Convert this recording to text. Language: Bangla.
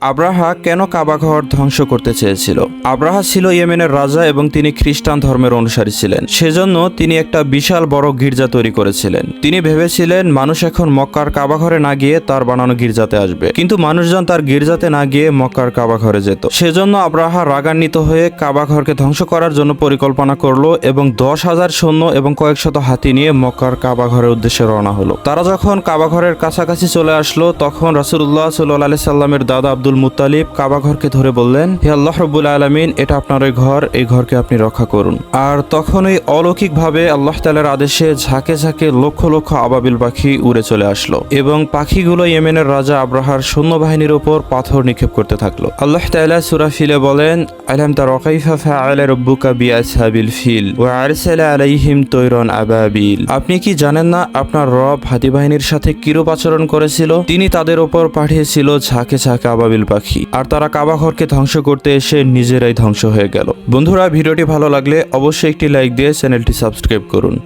আব্রাহা কেন কাবাঘর ধ্বংস করতে চেয়েছিল? আব্রাহা ছিল ইয়েমেনের রাজা এবং তিনি খ্রিস্টান ধর্মের অনুসারী ছিলেন। সেজন্য তিনি একটা বিশাল বড় গির্জা তৈরি করেছিলেন। তিনি ভেবেছিলেন, মানুষ এখন মক্কার কাবাঘরে না গিয়ে তার বানানো গির্জাতে আসবে। কিন্তু মানুষজন তার গির্জাতে না গিয়ে মক্কার কাবাঘরে যেত। সেজন্য আব্রাহা রাগান্বিত হয়ে কাবাঘরকে ধ্বংস করার জন্য পরিকল্পনা করল এবং দশ হাজার সৈন্য এবং কয়েকশত হাতি নিয়ে মক্কার কাবাঘরের উদ্দেশ্যে রওনা হলো। তারা যখন কাবাঘরের কাছাকাছি চলে আসলো, তখন রাসুল্লাহ সাল্লাহ সাল্লামের দাদা আব্দুল মুতালিব কাবাঘরকে ধরে বললেন, হে আল্লাহ রব্বুল আলমিন, এটা আপনার ওই ঘর, এই ঘরকে আপনি রক্ষা করুন। আর তখন ওই অলৌকিকভাবে আল্লাহ তালার আদেশে ঝাঁকে ঝাঁকে লক্ষ লক্ষ আবাবিল পাখি উড়ে চলে আসলো এবং পাখিগুলো ইয়েমেনের রাজা আব্রাহার সৈন্যবাহিনীর ওপর পাথর নিক্ষেপ করতে থাকল। আল্লাহ তাআলা সূরা ফিলে বলেন, আলাম তারা কাইফা ফাআলা রাব্বুকা বিআসহাবিল ফিল ওয়া আরসালা আলাইহিম তৈরন আবাবিল। আপনি কি জানেন না, আপনার রব হাতি বাহিনীর সাথে কিরূপ আচরণ করেছিল? তিনি তাদের ওপর পাঠিয়েছিল ঝাঁকে ঝাঁকে আবাবিল পাখি। আর তারা কাবা ঘরকে ধ্বংস করতে এসে নিজেরাই ধ্বংস হয়ে গেল। বন্ধুরা, ভিডিওটি ভালো লাগলে অবশ্যই একটি লাইক দিয়ে চ্যানেলটি সাবস্ক্রাইব করুন।